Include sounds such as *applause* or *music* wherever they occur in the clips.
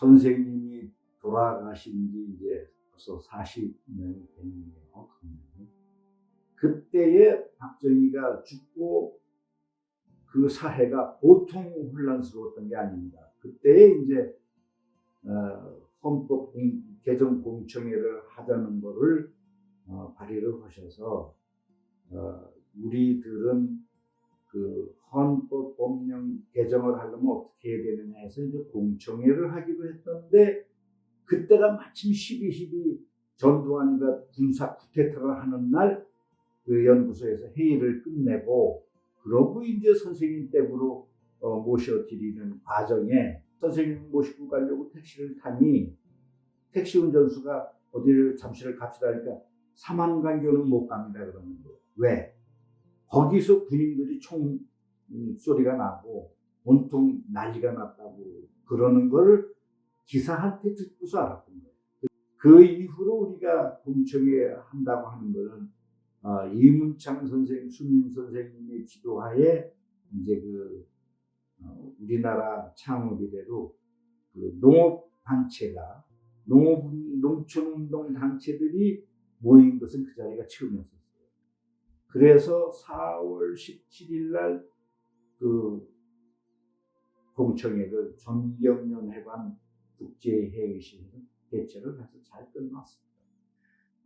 선생님이 돌아가신 지 이제 벌써 40년이 됐네요. 그때에 박정희가 죽고 그 사회가 보통 혼란스러웠던 게 아닙니다. 그때에 이제 어, 헌법 공- 개정 공청회를 하자는 거를 어, 발의를 하셔서 어, 우리들은 그 헌법 법령 개정을 하려면 어떻게 해야 되느냐 해서 이제 공청회를 하기로 했던데 그때가 마침 12.12 전두환이가 군사 쿠데타를 하는 날 그 연구소에서 회의를 끝내고 그러고 이제 선생님 댁으로 어, 모셔드리는 과정에 선생님 모시고 가려고 택시를 타니 택시 운전수가 어디를 잠시를 갑시다 하니까 사만간교는 못 갑니다 그러는 거예요. 왜? 거기서 군인들이 총 음, 소리가 나고 온통 난리가 났다고 그러는 걸 기사한테 듣고서 알았던 거예요. 그 이후로 우리가 공청회 한다고 하는 거는 어, 이문창 선생님, 수민 선생님의 지도하에 이제 그 어, 우리나라 창업 이래로 그 농업 단체가 농업 농촌 운동 단체들이 모인 것은 그 자리가 처음이었어요. 그래서 4월 17일 날그 공청회를 전경련 해관 국제회의실에서 개최를 해서 잘 끝났습니다.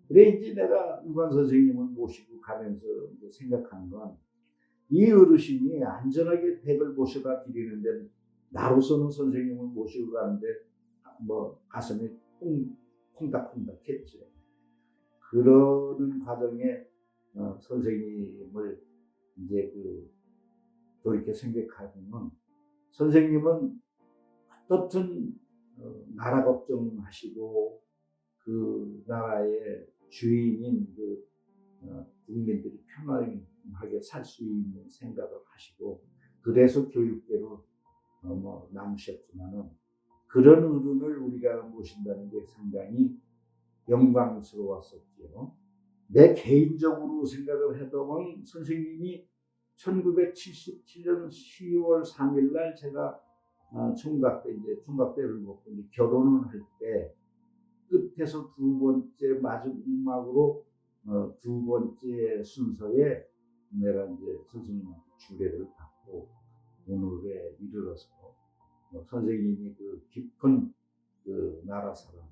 그래 이제 내가 우관 선생님을 모시고 가면서 생각한 건 이 어르신이 안전하게 댁을 모셔다 드리는데 나로서는 선생님을 모시고 가는데 뭐 가슴이 콩, 콩닥콩닥했죠. 그러는 과정에 어, 선생님을 이제 그 돌이켜 생각하면 선생님은 어떻든 어, 나라 걱정하시고 그 나라의 주인인 그 어, 국민들이 편안하게 살 수 있는 생각을 하시고 그래서 교육계로 어, 뭐 남으셨지만은 그런 어른을 우리가 모신다는 게 상당히 영광스러웠었죠. 내 개인적으로 생각을 해보면 선생님이 1977년 10월 3일 날 제가 어, 총각 때 이제 총각 때를 먹고 이제 결혼을 할 때 끝에서 두 번째 마지막으로 어, 두 번째 순서에 내가 이제 선생님한테 주례를 받고 오늘에 이르러서 뭐 선생님이 그 깊은 그 나라 사랑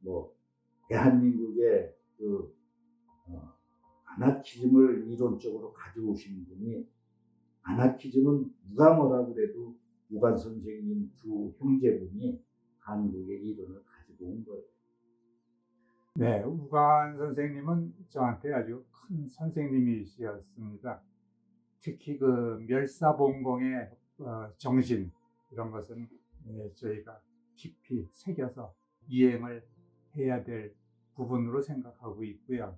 뭐 대한민국의 그 어, 아나키즘을 이론적으로 가져오신 분이 아나키즘은 누가 뭐라 그래도 우관 선생님 두 형제분이 한국의 이론을 가지고 온 거예요. 네, 우관 선생님은 저한테 아주 큰 선생님이셨습니다. 특히 그 멸사봉공의 어, 정신 이런 것은 예, 저희가 깊이 새겨서 이행을 해야 될 부분으로 생각하고 있고요.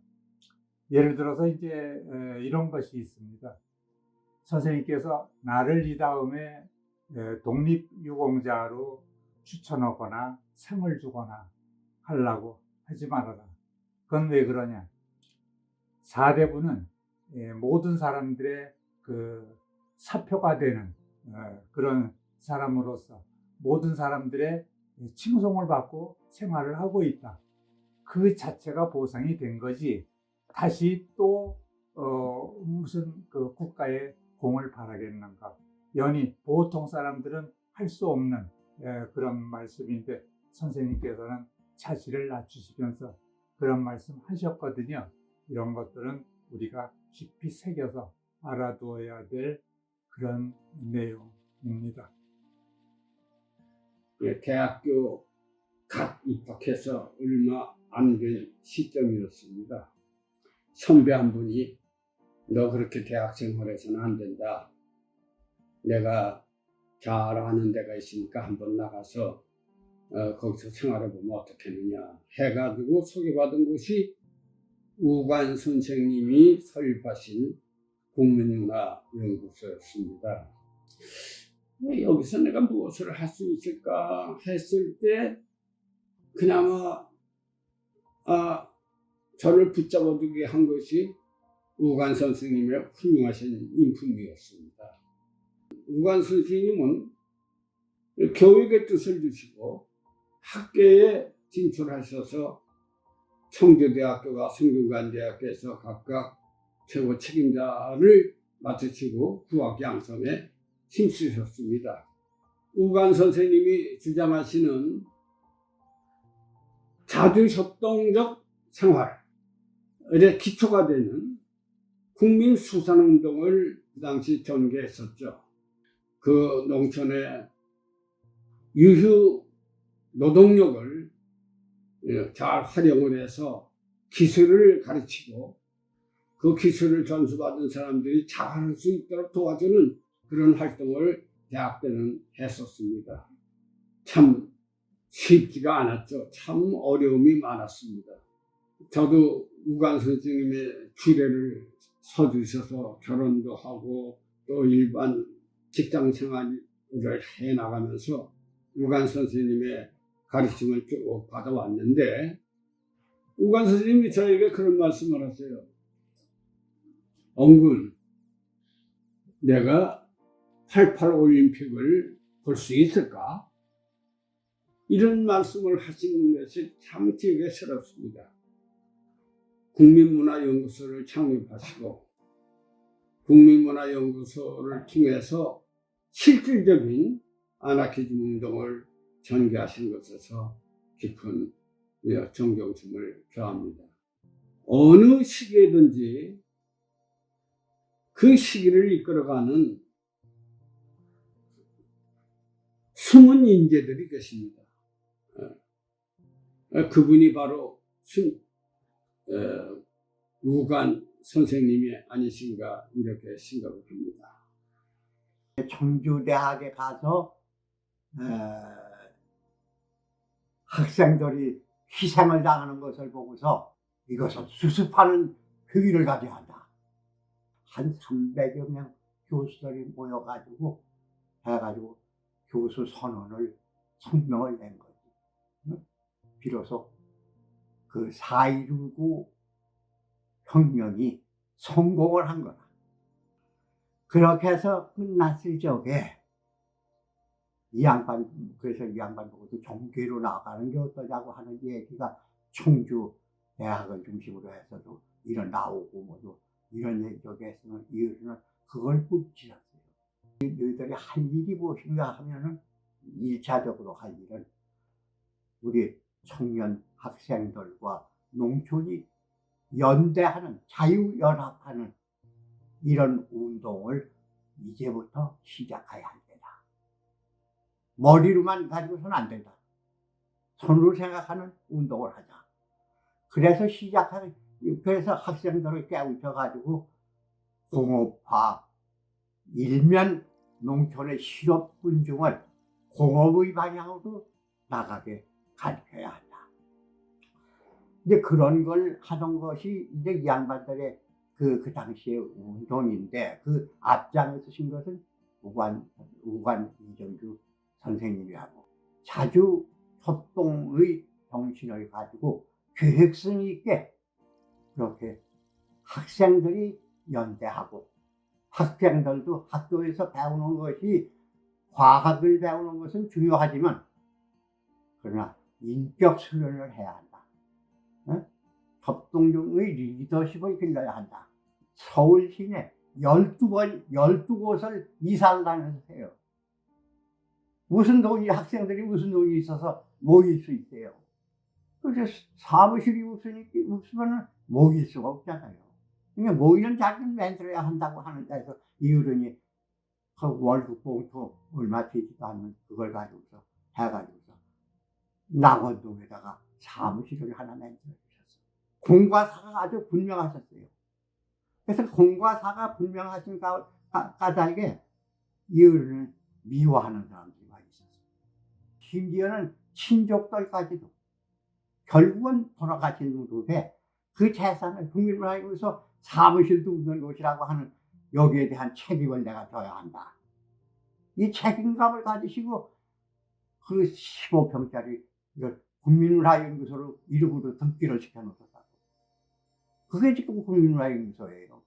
예를 들어서 이제 에, 이런 것이 있습니다. 선생님께서 나를 이 다음에 에, 독립유공자로 추천하거나 상을 주거나 하려고 하지 말아라. 그건 왜 그러냐? 사대부는 예, 모든 사람들의 그 사표가 되는 어, 그런 사람으로서 모든 사람들의 칭송을 받고 생활을 하고 있다. 그 자체가 보상이 된 거지. 다시 또 어, 무슨 그 국가의 공을 바라겠는가? 연이 보통 사람들은 할 수 없는 예, 그런 말씀인데 선생님께서는 자질을 낮추시면서 그런 말씀 하셨거든요. 이런 것들은 우리가 깊이 새겨서 알아두어야 될 그런 내용입니다. 예, 대학교 갓 입학해서 얼마 안 된 시점이었습니다. 선배 한 분이 너 그렇게 대학 생활해서는 안 된다. 내가 잘 아는 데가 있으니까 한번 나가서 어, 거기서 생활해 보면 어떻겠느냐 해가지고 소개받은 곳이 우관 선생님이 설립하신 국민문화연구소였습니다. 어, 여기서 내가 무엇을 할 수 있을까 했을 때 그나마 아, 저를 붙잡아두게 한 것이 우관 선생님의 훌륭하신 인품이었습니다. 우관 선생님은 교육의 뜻을 주시고 학계에 진출하셔서 청주대학교와 성균관대학교에서 각각 최고 책임자를 맡으시고 구학 양성에 힘쓰셨습니다. 우관 선생님이 주장하시는 자주협동적 생활 의 기초가 되는 국민 수산운동을 그 당시 전개했었죠. 그 농촌의 유휴 노동력을 예, 잘 활용을 해서 기술을 가르치고 그 기술을 전수받은 사람들이 잘할 수 있도록 도와주는 그런 활동을 대학 때는 했었습니다. 참 쉽지가 않았죠. 참 어려움이 많았습니다. 저도 우관 선생님의 주례를 서주셔서 결혼도 하고 또 일반 직장 생활을 해 나가면서 우관 선생님의 가르침을 쭉 받아왔는데 우관 선생님이 저에게 그런 말씀을 하세요. 엄군, 내가 88 올림픽을 볼 수 있을까? 이런 말씀을 하시는 것이 참 기억에 새롭습니다. 국민문화연구소를 창립하시고 국민문화연구소를 통해서 실질적인 아나키즘 운동을 전개하신 것에서 깊은 예, 존경심을 표합니다. 어느 시기에든지 그 시기를 이끌어가는 숨은 인재들이 계십니다. 어, 그분이 바로 우간 선생님이 아니신가 이렇게 생각을 합니다. 청주대학에 가서 어, 학생들이 희생을 당하는 것을 보고서 이것을 수습하는 회의를 가져야 한다. 한 300여 명 교수들이 모여가지고 해가지고 교수 선언을 성명을 낸 거지. 응? 비로소 그 4.19 혁명이 성공을 한 거다. 그렇게 해서 끝났을 적에 이 양반 그래서 이 양반 보고도 종교로 나가는 게 어떠냐고 하는 얘기가 청주 대학을 중심으로 해서도 이런 나오고 뭐도 이런 얘기가 했으면 이들은 그걸 묻지 않어요 너희들이 할 일이 무엇인가 하면은 일차적으로 할 일은 우리 청년 학생들과 농촌이 연대하는 자유연합하는 이런 운동을 이제부터 시작해야 한다. 머리로만 가지고서는 안 된다. 손으로 생각하는 운동을 하자. 그래서 시작하는, 그래서 학생들을 깨우쳐가지고 공업화, 일면 농촌의 실업 군중을 공업의 방향으로 나가게 가르쳐야 한다. 이제 그런 걸 하던 것이 이제 이 양반들의 그, 그 당시의 운동인데 그 앞장에 서 신 것은 우관, 우관 이정주 선생님이하고 자주 협동의 정신을 가지고 계획성 있게 그렇게 학생들이 연대하고 학생들도 학교에서 배우는 것이 과학을 배우는 것은 중요하지만 그러나 인격 수련을 해야 한다. 어? 협동중의 리더십을 길러야 한다. 서울 시내 12번, 12곳을 이사를 다녔어요. 무슨 돈이, 학생들이 무슨 돈이 있어서 모일 수 있어요. 그래서 사무실이 없으니까, 없으면 모일 수가 없잖아요. 그러니까 모이는 자리를 만들어야 한다고 하는 데서 이유런이 그 월급 봉투 얼마 되지도 않는 그걸 가지고서 해가지고서 낙원동에다가 사무실을 하나 만들어 주셨어요. 공과 사가 아주 분명하셨어요. 그래서 공과 사가 분명하신 가, 가, 까닭에 이유를 미워하는 사람들이 많이 있었어요. 심지어는 친족들까지도 결국은 돌아가신 후에 그 재산을 국민을 알고서 사무실도 없는 곳이라고 하는 여기에 대한 책임을 내가 져야 한다. 이 책임감을 가지시고 그 15평짜리 이걸 국민문화연구소로 이름으로 등기를 시켜놓았다고. 그게 지금 국민문화연구소예요.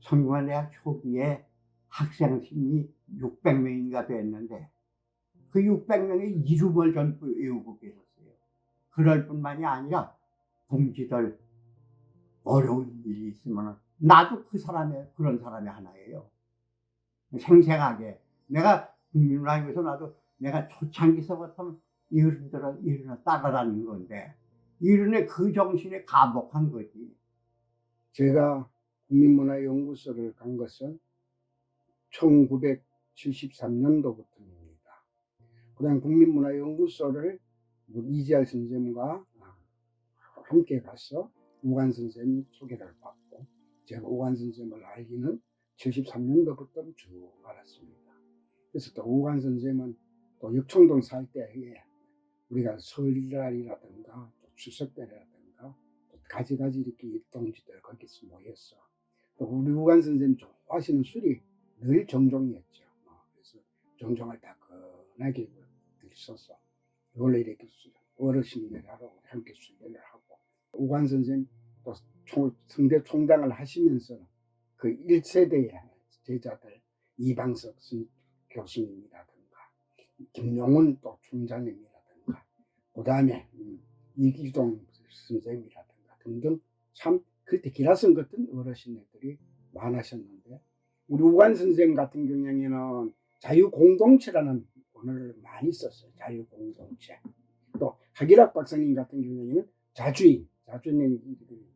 성균관대학 초기에 학생 심이 600명인가 됐는데 그그 600명의 이름을 전부 외우고 계셨어요. 그럴 뿐만이 아니라 동지들 어려운 일이 있으면 나도 그 사람의 그런 사람의 하나예요. 생생하게 내가 국민문화에서 나도 내가 초창기서부터 이른들을 이른을 따라다닌 건데 이른의 그 정신에 감복한 거지. 제가 국민문화연구소를 간 것은 1973년도부터입니다. 그다음 국민문화연구소를 이지할 선생님과 함께 가서 우관 선생님 소개를 받고 제가 우관 선생님을 알기는 73년도부터 쭉 알았습니다. 그래서 또 우관 선생님은 또 육청동 살 때에 우리가 설날이라든가 또 추석 때라든가 또 가지가지 이렇게 일동지들 거기서 모였어. 또 우리 우관 선생님 좋아하시는 술이 늘 정종이었죠. 어, 그래서 정종을 따끈하게 들있어서 원래 이렇게 술, 어르신들하고 함께 술배를 하고 우관 선생님 또 총, 성대 총장을 하시면서 그 1세대의 제자들 이방석 선- 교수님이라든가 김용훈 또 총장님이라든가 그 다음에 이기동 선생님이라든가 등등 참 그때 기라성 같은 어르신들이 많으셨는데 우리 우관 선생님 같은 경우에는 자유공동체라는 언어를 많이 썼어요. 자유공동체. 또 하기락 박사님 같은 경우에는 자주인, 자주인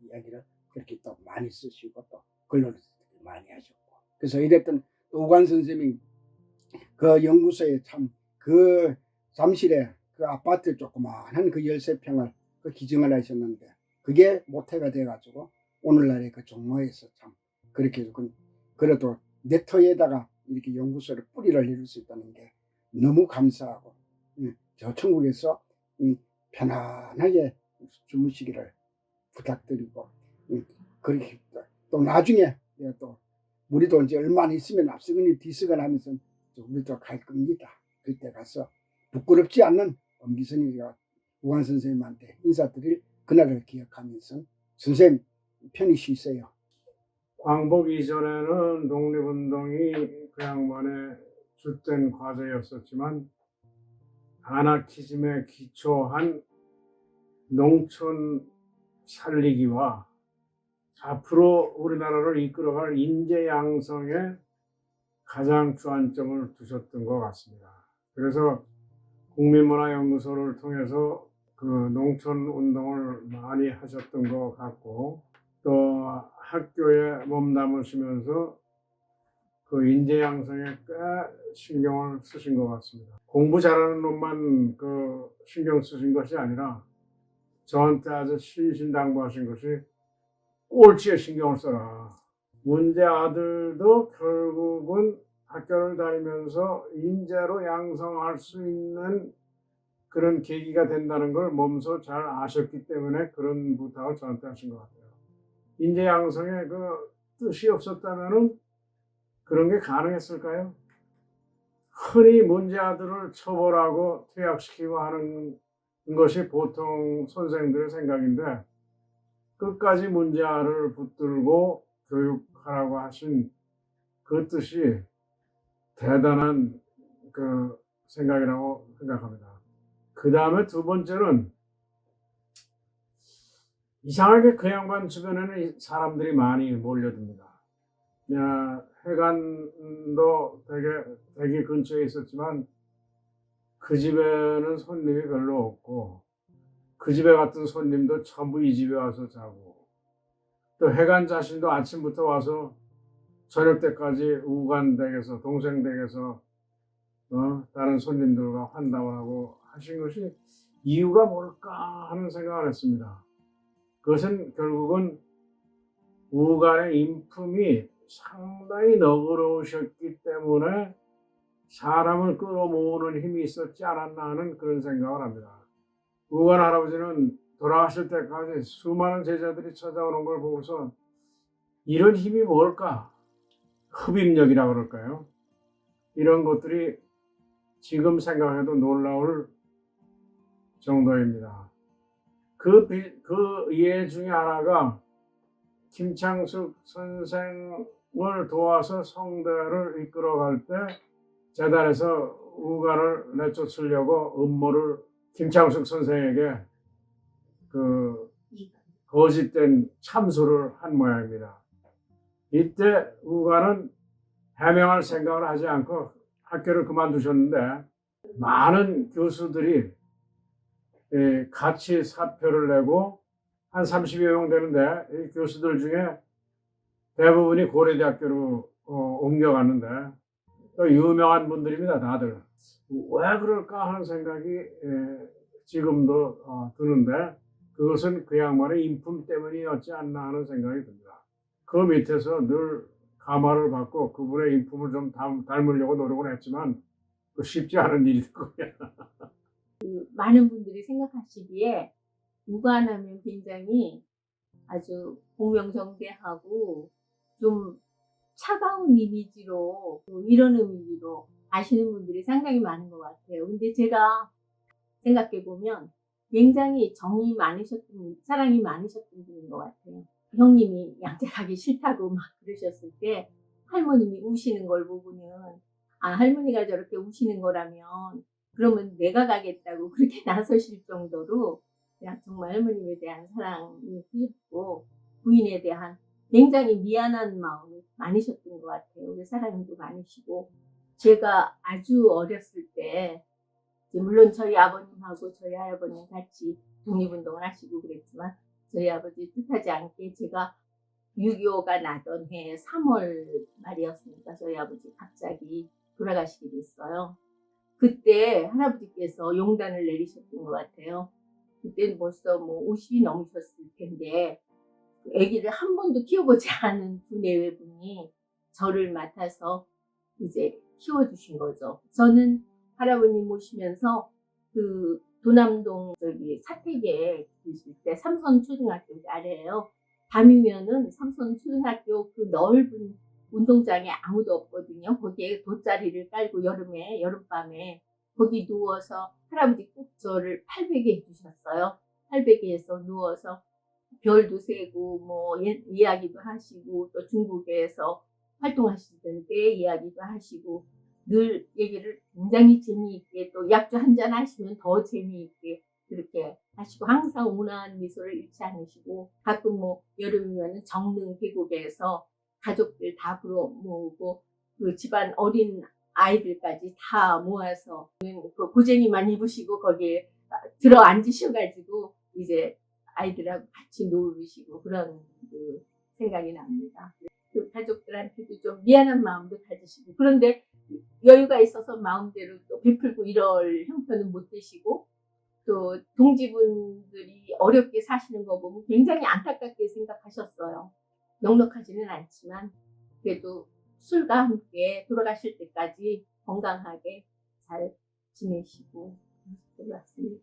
이야기를 그렇게 또 많이 쓰시고 또 글로를 많이 하셨고. 그래서 이랬던 또 우관 선생님이 그 연구소에 참 그 잠실에 그 아파트 조그마한 그 열세 평을 그 기증을 하셨는데 그게 모태가 돼가지고 오늘날의 그 종로에서 참 그렇게 그 그래도 네터에다가 이렇게 연구소를 뿌리를 내릴 수 있다는 게 너무 감사하고 음, 저 천국에서 음, 편안하게 주무시기를 부탁드리고 음, 그렇게 또- 또 나중에 내가 또 우리도 이제 얼마 안 있으면 앞서거니 뒤서거나 하면서 또 우리도 갈 겁니다. 그때 가서 부끄럽지 않는 엄기선이가 우한 선생님한테 인사드릴 그날을 기억하면서 선생님 편히 쉬세요. 광복 이전에는 독립운동이 그 양반의 주된 과제였었지만 아나키즘에 기초한 농촌 살리기와 앞으로 우리나라를 이끌어갈 인재 양성에 가장 주안점을 두셨던 것 같습니다. 그래서 국민문화연구소를 통해서 그 농촌 운동을 많이 하셨던 것 같고 또 학교에 몸담으시면서 그 인재 양성에 꽤 신경을 쓰신 것 같습니다. 공부 잘하는 놈만 그 신경 쓰신 것이 아니라 저한테 아주 신신당부하신 것이 꼴찌에 신경을 써라. 문제 아들도 결국은 학교를 다니면서 인재로 양성할 수 있는 그런 계기가 된다는 걸 몸소 잘 아셨기 때문에 그런 부탁을 저한테 하신 것 같아요. 인재 양성에 그 뜻이 없었다면은 그런 게 가능했을까요? 흔히 문제아들을 처벌하고 퇴학시키고 하는 것이 보통 선생들의 생각인데 끝까지 문제아를 붙들고 교육하라고 하신 그 뜻이 대단한 그 생각이라고 생각합니다. 그 다음에 두 번째는 이상하게 그 양반 주변에는 이 사람들이 많이 몰려듭니다. 야, 해관도 되게, 되게 근처에 있었지만 그 집에는 손님이 별로 없고 그 집에 갔던 손님도 전부 이 집에 와서 자고 또 해관 자신도 아침부터 와서 저녁 때까지 우관 댁에서 동생 댁에서 어, 다른 손님들과 환담을 하고 하신 것이 이유가 뭘까 하는 생각을 했습니다. 그것은 결국은 우간의 인품이 상당히 너그러우셨기 때문에 사람을 끌어모으는 힘이 있었지 않았나 하는 그런 생각을 합니다. 우간 할아버지는 돌아가실 때까지 수많은 제자들이 찾아오는 걸 보고서 이런 힘이 뭘까? 흡입력이라 그럴까요? 이런 것들이 지금 생각해도 놀라울 정도입니다. 그, 비- 그예 중에 하나가 김창숙 선생을 도와서 성대를 이끌어갈 때 재단에서 우간을 내쫓으려고 음모를 김창숙 선생에게 그 거짓된 참수를 한 모양입니다. 이때 우간은 해명할 생각을 하지 않고 학교를 그만두셨는데 많은 교수들이 예, 같이 사표를 내고 한 30여 명 되는데 이 교수들 중에 대부분이 고려대학교로 어, 옮겨갔는데 또 유명한 분들입니다 다들 왜 그럴까 하는 생각이 예, 지금도 어, 드는데 그것은 그 양반의 인품 때문이었지 않나 하는 생각이 듭니다. 그 밑에서 늘 감화를 받고 그분의 인품을 좀 닮, 닮으려고 노력을 했지만 그 쉽지 않은 일이더군요. 많은 분들이 생각하시기에 무관하면 굉장히 아주 공명정대하고 좀 차가운 이미지로 또 이런 이미지로 아시는 분들이 상당히 많은 것 같아요. 근데 제가 생각해 보면 굉장히 정이 많으셨던 분, 사랑이 많으셨던 분인 것 같아요. 형님이 양재가기 싫다고 막 그러셨을 때 할머님이 우시는 걸 보고는 아 할머니가 저렇게 우시는 거라면 그러면 내가 가겠다고 그렇게 *laughs* 나서실 정도로 그냥 정말 할머님에 대한 사랑이 크셨고 부인에 대한 굉장히 미안한 마음이 많으셨던 것 같아요. 우리 사랑도 많으시고 제가 아주 어렸을 때 물론 저희 아버님하고 저희 할아버님 같이 독립운동을 하시고 그랬지만 저희 아버지 뜻하지 않게 제가 6.25가 나던 해 3월 말이었으니까 저희 아버지 갑자기 돌아가시게 됐어요. 그때 할아버지께서 용단을 내리셨던 것 같아요. 그때는 벌써 뭐 50이 넘으셨을 텐데 아기를 한 번도 키워보지 *laughs* 않은 두 내외분이 저를 맡아서 이제 키워주신 거죠. 저는 할아버님 모시면서 그 도남동 저기 사택에 계실 때 삼선 초등학교 아래에요. 밤이면은 삼선 초등학교 그 넓은 운동장에 아무도 없거든요. 거기에 돗자리를 깔고 여름에 여름밤에 거기 누워서 할아버지 꼭 저를 팔베개 해주셨어요. 팔베개에서 누워서 별도 세고 뭐 예- 이야기도 하시고 또 중국에서 활동하시던 때 이야기도 하시고 늘 얘기를 굉장히 재미있게 또 약주 한잔 하시면 더 재미있게 그렇게 하시고 항상 온화한 미소를 잃지 않으시고 가끔 뭐 여름이면 정릉 계곡에서 가족들 다 불러 모으고 그 집안 어린 아이들까지 다 모아서 그 고쟁이만 입으시고 거기에 들어 앉으셔가지고 이제 아이들하고 같이 놀으시고 그런 그 생각이 납니다. 그 가족들한테도 좀 미안한 마음도 가지시고 그런데 여유가 있어서 마음대로 또 베풀고 이럴 형편은 못 되시고 또 동지분들이 어렵게 사시는 거 보면 굉장히 안타깝게 생각하셨어요. 넉넉하지는 않지만 그래도 술과 함께 돌아가실 때까지 건강하게 잘 지내시고 들어왔습니다.